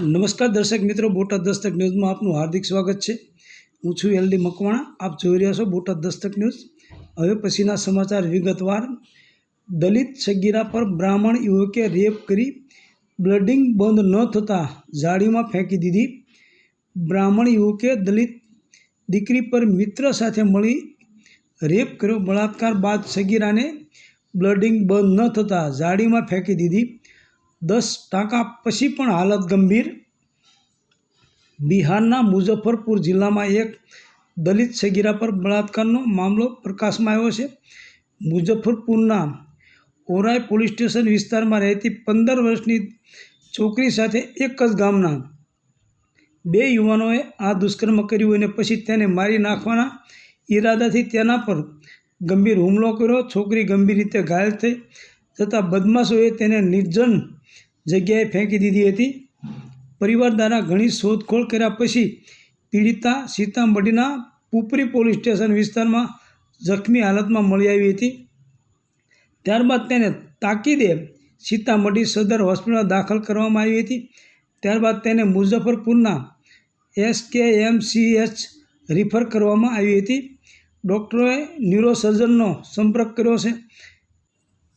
નમસ્કાર દર્શક મિત્રો, બોટાદ દસ્તક ન્યૂઝમાં આપનું હાર્દિક સ્વાગત છે. હું છું એલડી મકવાણા. આપ જોઈ રહ્યા છો બોટાદ દસ્તક ન્યૂઝ. હવે પછીના સમાચાર વિગતવાર. દલિત સગીરા પર બ્રાહ્મણ યુવકે રેપ કરી. બ્લડિંગ બંધ ન થતાં જાળીમાં ફેંકી દીધી. બ્રાહ્મણ યુવકે દલિત દીકરી પર મિત્ર સાથે મળી રેપ કર્યો. બળાત્કાર બાદ સગીરાને બ્લડિંગ બંધ ન થતાં જાળીમાં ફેંકી દીધી. દસ ટાંકા પછી પણ હાલત ગંભીર. બિહારના મુઝફ્ફરપુર જિલ્લામાં એક દલિત સગીરા પર બળાત્કારનો મામલો પ્રકાશમાં આવ્યો છે. મુઝફ્ફરપુરના ઓરાઈ પોલીસ સ્ટેશન વિસ્તારમાં રહેતી પંદર વર્ષની છોકરી સાથે એક જ ગામના બે યુવાનોએ આ દુષ્કર્મ કર્યું અને પછી તેને મારી નાખવાના ઈરાદાથી તેના પર ગંભીર હુમલો કર્યો. છોકરી ગંભીર રીતે ઘાયલ થઈ છતાં બદમાશોએ તેને નિર્જન જગ્યાએ ફેંકી દીધી હતી. પરિવાર દ્વારા ઘણી શોધખોળ કર્યા પછી પીડિતા સીતામઢીના પુપરી પોલીસ સ્ટેશન વિસ્તારમાં જખમી હાલતમાં મળી આવી હતી. ત્યારબાદ તેને તાકીદે સીતામઢી સદર હોસ્પિટલમાં દાખલ કરવામાં આવી હતી. ત્યારબાદ તેને મુઝફ્ફરપુરના એસકેએમસીએચ રિફર કરવામાં આવી હતી. ડૉક્ટરોએ ન્યુરોસર્જનનો સંપર્ક કર્યો છે.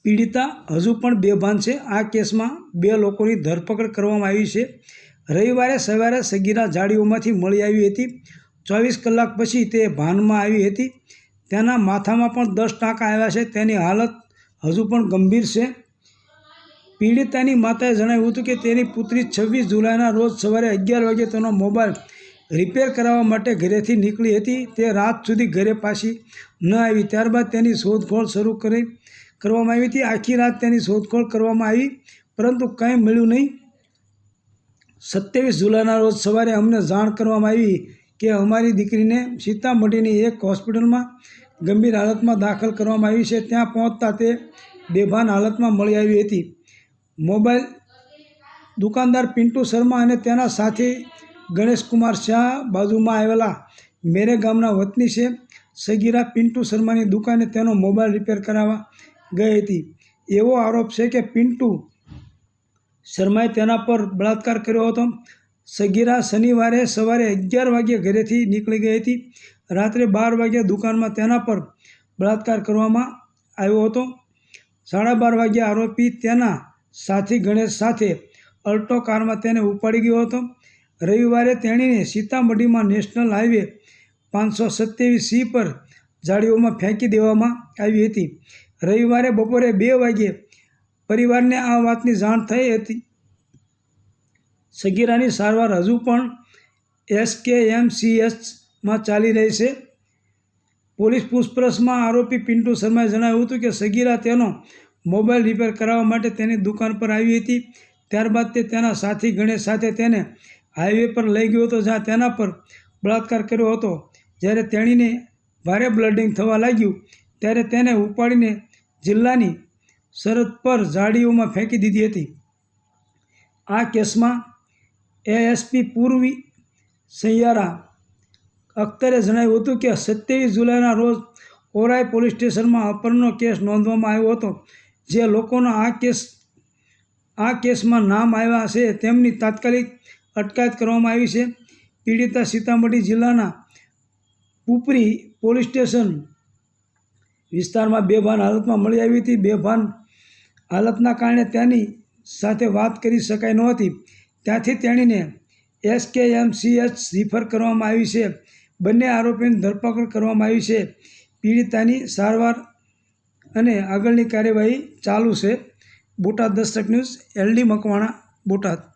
પીડિતા હજુ પણ બેભાન છે. આ કેસમાં બે લોકોની ધરપકડ કરવામાં આવી છે. રવિવારે સવારે સગીરા જાળીઓમાંથી મળી આવી હતી. ચોવીસ કલાક પછી તે ભાનમાં આવી હતી. તેના માથામાં પણ દસ ટાંકા આવ્યા છે. તેની હાલત હજુ પણ ગંભીર છે. પીડિતાની માતાએ જણાવ્યું હતું કે તેની પુત્રી છવ્વીસ જુલાઈના રોજ સવારે અગિયાર વાગે તેનો મોબાઈલ રિપેર કરાવવા માટે ઘરેથી નીકળી હતી. તે રાત સુધી ઘરે પાછી ન આવી. ત્યારબાદ તેની શોધખોળ શરૂ કરી કરવામાં આવી હતી. આખી રાત તેની શોધખોળ કરવામાં આવી, પરંતુ કંઈ મળ્યું નહીં. સત્યાવીસ જુલાઈના રોજ સવારે અમને જાણ કરવામાં આવી કે અમારી દીકરીને સીતામઢીની એક હોસ્પિટલમાં ગંભીર હાલતમાં દાખલ કરવામાં આવી છે. ત્યાં પહોંચતા તે બેભાન હાલતમાં મળી આવી હતી. મોબાઈલ દુકાનદાર પિન્ટુ શર્મા અને તેના સાથી ગણેશકુમાર શાહ બાજુમાં આવેલા મેરે ગામના વતની છે. સગીરા પિન્ટુ શર્માની દુકાને તેનો મોબાઈલ રિપેર કરાવવા ગઈ હતી. એવો આરોપ છે કે પિન્ટુ શર્માએ તેના પર બળાત્કાર કર્યો હતો. સગીરા શનિવારે સવારે અગિયાર વાગ્યે ઘરેથી નીકળી ગઈ હતી. રાત્રે બાર વાગ્યે દુકાનમાં તેના પર બળાત્કાર કરવામાં આવ્યો હતો. સાડા બાર વાગ્યે આરોપી તેના સાથી ગણેશ સાથે અલ્ટો કારમાં તેને ઉપાડી ગયો હતો. રવિવારે તેણીને સીતામઢીમાં નેશનલ હાઈવે પાંચસો સત્યાવીસ સી પર જાળીઓમાં ફેંકી દેવામાં આવી હતી. રવિવારે બપોરે બે વાગ્યે પરિવારને આ વાતની જાણ થઈ હતી. સગીરાની સારવાર હજુ પણ એસકેએમસીએસમાં ચાલી રહી છે. પોલીસ પૂછપરછમાં આરોપી પિન્ટુ શર્માએ જણાવ્યું હતું કે સગીરા તેનો મોબાઈલ રિપેર કરાવવા માટે તેની દુકાન પર આવી હતી. ત્યારબાદ તે તેના સાથી ગણેશ સાથે તેને હાઈવે પર લઈ ગયો હતો, જ્યાં તેના પર બળાત્કાર કર્યો હતો. જ્યારે તેણીને ભારે બ્લડિંગ થવા લાગ્યું ત્યારે તેને ઉપાડીને જિલ્લાની સરહદ પર ઝાડીઓમાં ફેંકી દીધી હતી. આ કેસમાં એએસપી પૂર્વી સૈયારા અખ્તરે જણાવ્યું હતું કે સત્યાવીસ જુલાઈના રોજ ઓરાય પોલીસ સ્ટેશનમાં અપહરણનો કેસ નોંધવામાં આવ્યો હતો. જે લોકોના આ કેસ, આ કેસમાં નામ આવ્યા છે તેમની તાત્કાલિક અટકાયત કરવામાં આવી છે. પીડિતા સીતામઢી જિલ્લાના પુપરી પોલીસ સ્ટેશન વિસ્તારમાં બેભાન હાલતમાં મળી આવી હતી. બેભાન હાલતના કારણે તેની સાથે વાત કરી શકાય નહોતી ત્યાંથી તેણીને એસકેએમસીએચ રિફર કરવામાં આવી છે. બંને આરોપીની ધરપકડ કરવામાં આવી છે. પીડિતાની સારવાર અને આગળની કાર્યવાહી ચાલુ છે. Botad Dastak news, L D Makwana, Botad.